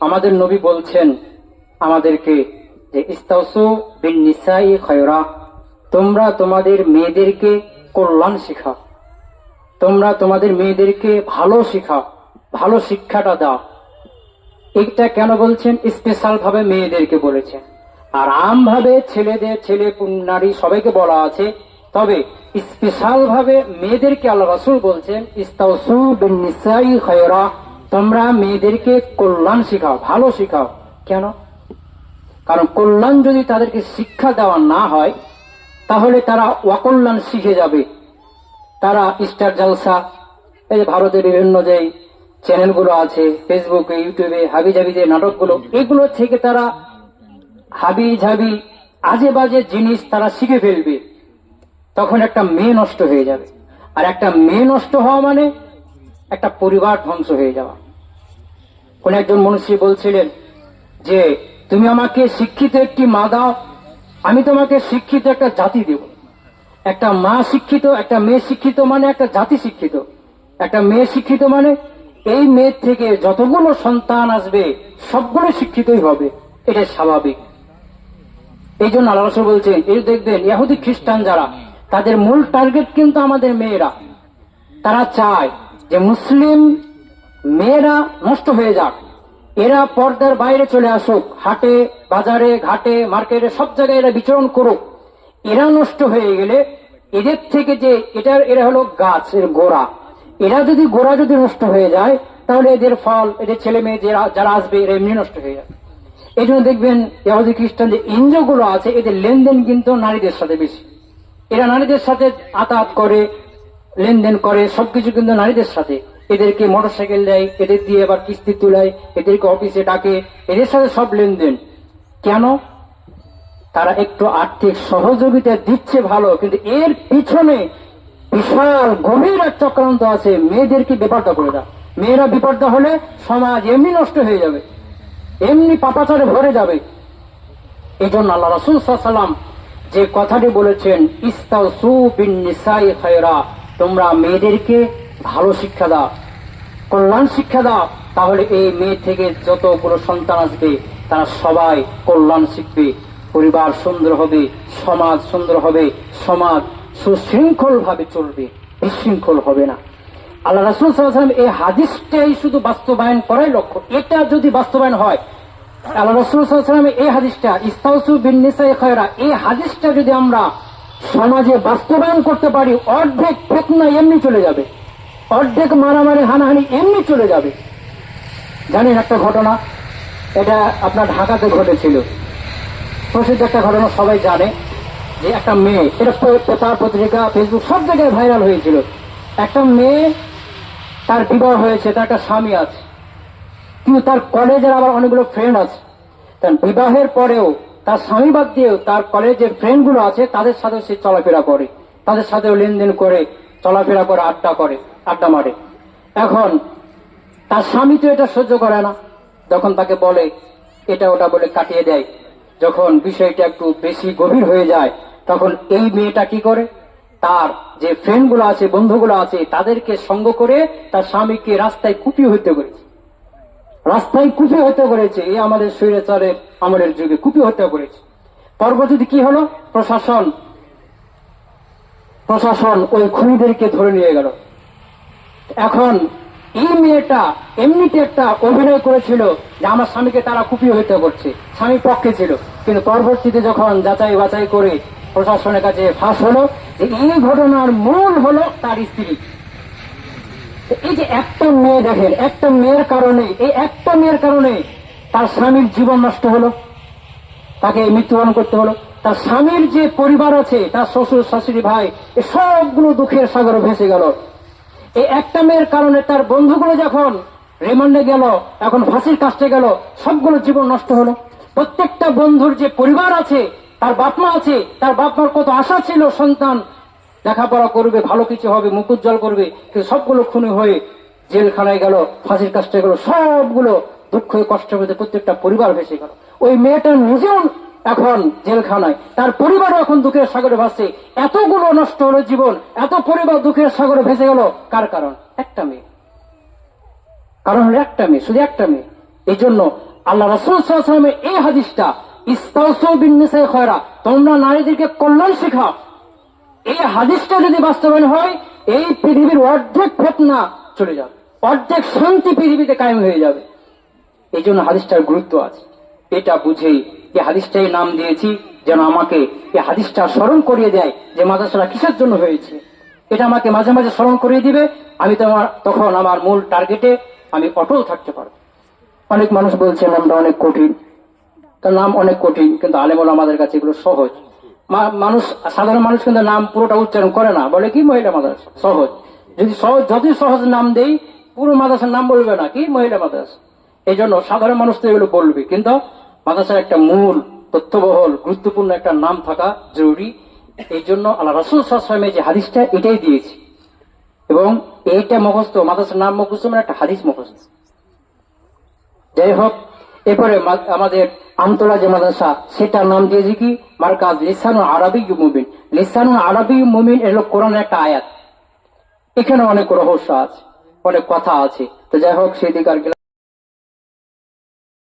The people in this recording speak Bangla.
আমাদের নবী বলছেন আমাদেরকে যে, ইস্তাউসু বিন নিসাই খয়রা। তোমরা তোমাদের মেয়েদেরকে কল্যাণ শেখাও তোমরা তোমাদের মেয়েদেরকে ভালো শেখাও ভালো শিক্ষাটা দাও। এটা কেন বলছেন? স্পেশাল ভাবে মেয়েদেরকে বলেছেন আর আমভাবে ছেলেদের, ছেলে নারী সবাইকে বলা আছে। তবে স্পেশাল ভাবে মেয়েদেরকে আল্লাহ রাসূল বলছেন, ইস্তাউসু বিন নিসাই খয়রা। তোমরা মেয়েদেরকে কল্যাণ শেখাও, ভালো শেখাও। কেন? কারণ কল্যাণ যদি তাদেরকে শিক্ষা দেওয়া না হয়, তাহলে তারা অকল্যাণ শিখে যাবে। তারা স্টার জলসা, এই যে ভারতের বিভিন্ন যে চ্যানেলগুলো আছে, ফেসবুকে, ইউটিউবে হাবি জাবি যে নাটকগুলো, এগুলো থেকে তারা হাবি ঝাবি আজে বাজে জিনিস তারা শিখে ফেলবে। তখন একটা মেয়ে নষ্ট হয়ে যাবে। আর একটা মেয়ে নষ্ট হওয়া মানে একটা পরিবার ধ্বংস হয়ে যাওয়া। কোন একজন মনুষ্য বলছিলেন যে, তুমি আমাকে শিক্ষিত একটি মা দাও, আমি তোমাকে শিক্ষিত একটা জাতি দেব। একটা মা শিক্ষিত, একটা মেয়ে শিক্ষিত মানে একটা জাতি শিক্ষিত। একটা মেয়ে শিক্ষিত মানে এই মেয়ের থেকে যতগুলো সন্তান আসবে, সবগুলো শিক্ষিতই হবে। এটা স্বাভাবিক। এই জন্য আল্লাহ রসুল বলছেন, এই দেখবেন, ইহুদি খ্রিস্টান যারা, তাদের মূল টার্গেট কিন্তু আমাদের মেয়েরা। তারা চায় যে মুসলিম মেয়েরা নষ্ট হয়ে যাক। এরা পর্দার বাইরে চলে আসুক। হাটে, বাজারে, ঘাটে, মার্কেটে সব জায়গায় এরা বিচরণ করুক। এরা নষ্ট হয়ে গেলে এদের থেকে যে এটার, এরা হলো গাছ এর গোড়া। এরা যদি গোড়া যদি নষ্ট হয়ে যায়, তাহলে এদের ফল, এদের ছেলে মেয়ে যারা আসবে, এরা এমনি নষ্ট হয়ে যাবে। এই জন্য দেখবেন ইহুদি খ্রিস্টান যে এনজিওগুলো আছে, এদের লেনদেন কিন্তু নারীদের সাথে বেশি। এরা নারীদের সাথে আতাত করে লেনদেন করে, সবকিছু কিন্তু নারীদের সাথে। এদেরকে মোটরসাইকেল দেয়, এদের দিয়ে আবার কিস্তি তুলায়, এদেরকে অফিসে ডাকে, এদের সাথে সব লেনদেন। কেন? তারা একটু আর্থিক সহযোগিতা দিচ্ছে ভালো, কিন্তু এর পিছনে বিশাল গভীর এক চক্রান্ত আছে। মেয়েদেরকে বিপর্দা করে দাও। মেয়েরা বিপর্দা হলে সমাজ এমনি নষ্ট হয়ে যাবে, এমনি পাপাচারে ভরে যাবে। এই জন্য আল্লাহ রসুল সাল্লাম যে কথাটি বলেছেন ইস্তাউ সু নিসাই খয়রা। তোমরা মেয়েদেরকে ভালো শিক্ষা দাও, কল্যাণ শিক্ষা দাও, তাহলে এই মেয়ে থেকে যতগুলো সন্তান আসবে, তারা সবাই কল্যাণ শিখবে। পরিবার সুন্দর হবে, সমাজ সুন্দর হবে, সমাজ সুশৃঙ্খল ভাবে চলবে, বিশৃঙ্খল হবে না। আল্লাহ রাসুল সাল্লাম এই হাদিসটাই শুধু বাস্তবায়ন করাই লক্ষ্য। এটা যদি বাস্তবায়ন হয়, আল্লাহ রসুল সাল্লামের এই হাদিসটা, ইস্তাউসু বিন খয়রা, এই হাদিসটা যদি আমরা সমাজে বাস্তবায়ন করতে পারি, অর্ধেক ফেতনা এমনি চলে যাবে। অর্ধেক মারামারি, হানাহানি এমনি চলে যাবে। জানেন একটা ঘটনা? এটা আপনার ঢাকাতে ঘটেছিল। প্রসিদ্ধ একটা ঘটনা সবাই জানে, যে একটা মেয়ে, এটা পেপার পত্রিকা ফেসবুক সব জায়গায় ভাইরাল হয়েছিল। একটা মেয়ে তার বিবাহ হয়েছে, তার একটা স্বামী আছে। কিন্তু তার কলেজের আবার অনেকগুলো ফ্রেন্ড আছে। তার বিবাহের পরেও তার স্বামী বাদ দিয়েও তার কলেজের ফ্রেন্ডগুলো আছে, তাদের সাথে সে চলাফেরা করে। তাদের সাথেও লেনদেন করে, চলাফেরা করে, আড্ডা করে, আড্ডা মারে। এখন, তার স্বামী তো এটা সহ্য করে না। যখন তাকে বলে, এটা ওটা বলে কাটিয়ে দেয়। যখন বিষয়টা একটু বেশি গভীর হয়ে যায়, তখন এই মেয়েটা কি করে? তার যে ফ্রেন্ডগুলো আছে, বন্ধুগুলো আছে, তাদেরকে সঙ্গ করে তার স্বামীকে রাস্তায় কুপিয়ে হত্যা করেছে। রাস্তায় কুপি হত্যা করেছে এই আমাদের স্বৈরাচারের আমলের যুগে কুপি হত্যা করেছে পরবর্তীতে কি হলো? প্রশাসন প্রশাসন ওই খুনিদেরকে ধরে নিয়ে গেল। এখন এই মেয়েটা এমনিতে একটা অভিনয় করেছিল যে আমার স্বামীকে তারা কুপিয়ে হত্যা করছে, স্বামী পক্ষে ছিল। কিন্তু পরবর্তীতে যখন যাচাই বাছাই করে প্রশাসনের কাছে ফাঁস হলো, যে এই ঘটনার মূল হলো তার স্ত্রী। এই যে একটা মেয়ে দেখেন, একটা মেয়ের কারণে, এই একটা মেয়ের কারণে তার স্বামীর জীবন নষ্ট হলো, তাকে মৃত্যুবরণ করতে হলো। তার স্বামীর যে পরিবার আছে, তার শ্বশুর, শাশুড়ি, ভাই, এ সবগুলো দুঃখের সাগরে ভেসে গেল। এই একটা মেয়ের কারণে তার বন্ধুগুলো যখন রিমান্ডে গেল, এখন ফাঁসির কাছে গেল, সবগুলো জীবন নষ্ট হলো। প্রত্যেকটা বন্ধুর যে পরিবার আছে, তার বাপমা আছে, তার বাপমার কত আশা ছিল সন্তান লেখাপড়া করবে, ভালো কিছু হবে মুখুজ্জ্বল করবে, কিন্তু সবগুলো খুনি হয়ে জেলখানায় গেল, ফাঁসির কাজটা গেল, সবগুলো দুঃখ কষ্ট পেতে প্রত্যেকটা পরিবার ভেসে গেল। ওই মেয়েটা নিজেও এখন জেলখানায়, তার পরিবারও এখন দুঃখের সাগরে ভাসছে। এতগুলো নষ্ট হলো জীবন, এত পরিবার দুঃখের সাগরে ভেসে গেল, কার কারণ? একটা মেয়ে। কারণ হলো একটা মেয়ে, শুধু একটা মেয়ে। এই জন্য আল্লাহ রসুল এই হাদিসটা ইস্তাউসু বিন নিসাই খয়রা, তোমরা নারীদেরকে কল্যাণ শেখাও। এই হাদিসটা যদি বাস্তবায়ন হয়, এই পৃথিবীর অর্ধেক ফেতনা চলে যাবে। অর্ধেক শান্তি পৃথিবীতে কায়েম হয়ে যাবে। এই জন্য হাদিসটার গুরুত্ব আছে। এটা বুঝেই এই হাদিসটাই নাম দিয়েছি, যেন আমাকে এই হাদিসটা স্মরণ করিয়ে দেয় যে মাদ্রাসাটা কিসের জন্য হয়েছে। এটা আমাকে মাঝে মাঝে স্মরণ করিয়ে দিবে। আমি তোমার, তখন আমার মূল টার্গেটে আমি অটল থাকতে পারব। অনেক মানুষ বলছে নামটা অনেক কঠিন। তার নাম অনেক কঠিন, কিন্তু আলেমল আমাদের কাছে এগুলো সহজ। মানুষ, সাধারণ মানুষ কিন্তু নাম পুরোটা উচ্চারণ করে না। বলে কি মহিলা মাদ্রাসা? সহজ। যদি সহজ যতই সহজ নাম দেই, পুরো মাদ্রাসার নাম বলবে না। কি মহিলা মাদ্রাসা? এই জন্য সাধারণ মানুষ তো এগুলো বলবে। কিন্তু মাদ্রাসার একটা মূল তথ্যবহল, গুরুত্বপূর্ণ একটা নাম থাকা জরুরি। এই জন্য আল্লাহ রসুল সাল্লামের যে হাদিসটা, এটাই দিয়েছি। এবং এইটা মুখস্থ, মাদ্রাসার নাম মুখস্থ মানে একটা হাদিস মুখস্থ। যাই হোক, এরপরে আমাদের আমতলা যে মাদ্রাসা, সেটার নাম দিয়েছি কি মার্কাজ লিসানুল আরবি মুমিন লিসানুল আরবি মুমিন এলো কোরআন একটা আয়াত। এখানে অনেক রহস্য আছে, অনেক কথা আছে। তো যাই হোক সেদিকে আর